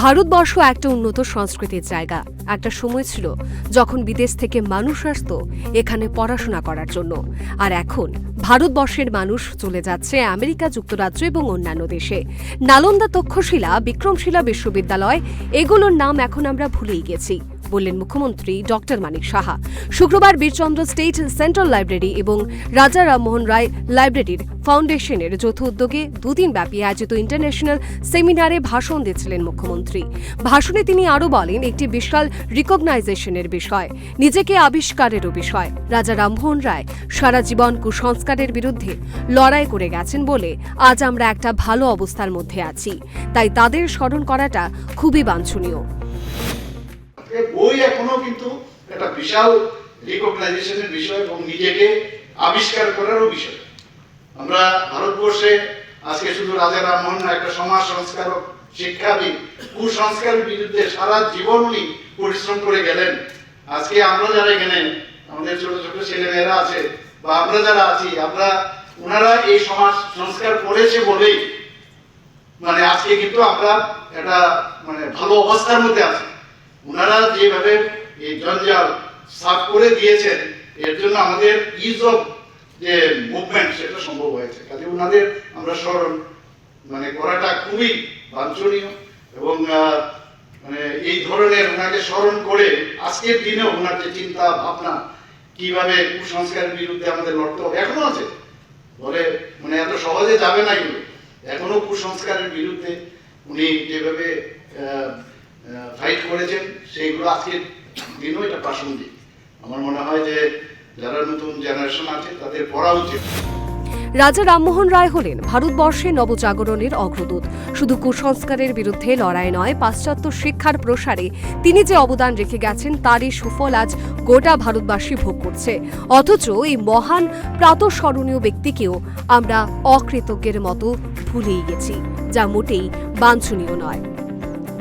ভারতবর্ষ একটা উন্নত সংস্কৃতির জায়গা। একটা সময় ছিল যখন বিদেশ থেকে মানুষ আসত এখানে পড়াশোনা করার জন্য। আর এখন ভারতবর্ষের মানুষ চলে যাচ্ছে আমেরিকা, যুক্তরাজ্য এবং অন্যান্য দেশে। নালন্দা তক্ষশিলা, বিক্রমশিলা বিশ্ববিদ্যালয়, এগুলোর নাম এখন আমরা ভুলেই গেছি। বললেন মুখ্যমন্ত্রী ডক্টর মানিক সাহা। শুক্রবার বীরচন্দ্র স্টেট সেন্ট্রাল লাইব্রেরি এবং রাজা রামমোহন রায় লাইব্রেরির ফাউন্ডেশনের যৌথ উদ্যোগে দুদিন ব্যাপী আয়োজিত ইন্টারন্যাশনাল সেমিনারে ভাষণ দিয়েছিলেন মুখ্যমন্ত্রী। ভাষণে তিনি আরও বলেন, একটি বিশাল রিকগনাইজেশনের বিষয়, নিজেকে আবিষ্কারেরও বিষয়। রাজা রামমোহন রায় সারা জীবন কুসংস্কারের বিরুদ্ধে লড়াই করে গেছেন বলে আজ আমরা একটা ভালো অবস্থার মধ্যে আছি। তাই তাদের স্মরণ করাটা খুবই বাঞ্ছনীয়। বই এখনও কিন্তু একটা বিশাল রিকগনাইজেশনের বিষয় এবং নিজেকে আবিষ্কার করারও বিষয়। আমরা ভারতবর্ষে আজকে শুধু রাজা রামমোহন একটা সমাজ সংস্কারক, শিক্ষাবিদ, কুসংস্কারের বিরুদ্ধে সারা জীবন উনি পরিশ্রম করে গেলেন। আজকে আমরা যারা এখানে, আমাদের ছোট ছোট ছেলে মেয়েরা আছে, বা আমরা যারা আছি, আমরা ওনারা এই সমাজ সংস্কার করেছে বলেই মানে আজকে কিন্তু আমরা একটা মানে ভালো অবস্থার মধ্যে আছি। ওনারা যেভাবে এই জঞ্জাল সাফ করে দিয়েছেন, এর জন্য আমাদের ইজ অফ যে মুভমেন্ট সেটা সম্ভব হয়েছে। কাজে ওনাদের আমরা স্মরণ মানে করাটা খুবই বাঞ্ছনীয় এবং মানে এই ধরনের ওনাকে স্মরণ করে আজকের দিনেও ওনার যে চিন্তা, ভাবনা, কীভাবে কুসংস্কারের বিরুদ্ধে আমাদের লড়তে হবে, এখনও আছে। বলে মানে এত সহজে যাবে না এগুলো। এখনও কুসংস্কারের বিরুদ্ধে উনি যেভাবে ফাইট করেছেন, সেইগুলো আজকের দিনও এটা প্রাসঙ্গিক। আমার মনে হয় যে যারা নতুন জেনারেশন আছে, তাদের পড়া উচিত। রাজা রামমোহন রায় হলেন ভারতবর্ষে নবজাগরণের অগ্রদূত। শুধু কুসংস্কারের বিরুদ্ধে লড়াই নয়, পাশ্চাত্য শিক্ষার প্রসারে তিনি যে অবদান রেখে গেছেন, তারই সুফল আজ গোটা ভারতবাসী ভোগ করছে। অথচ এই মহান প্রাতঃস্মরণীয় ব্যক্তিকেও আমরা অকৃতজ্ঞের মতো ভুলেই গেছি, যা মোটেই বাঞ্ছনীয় নয়।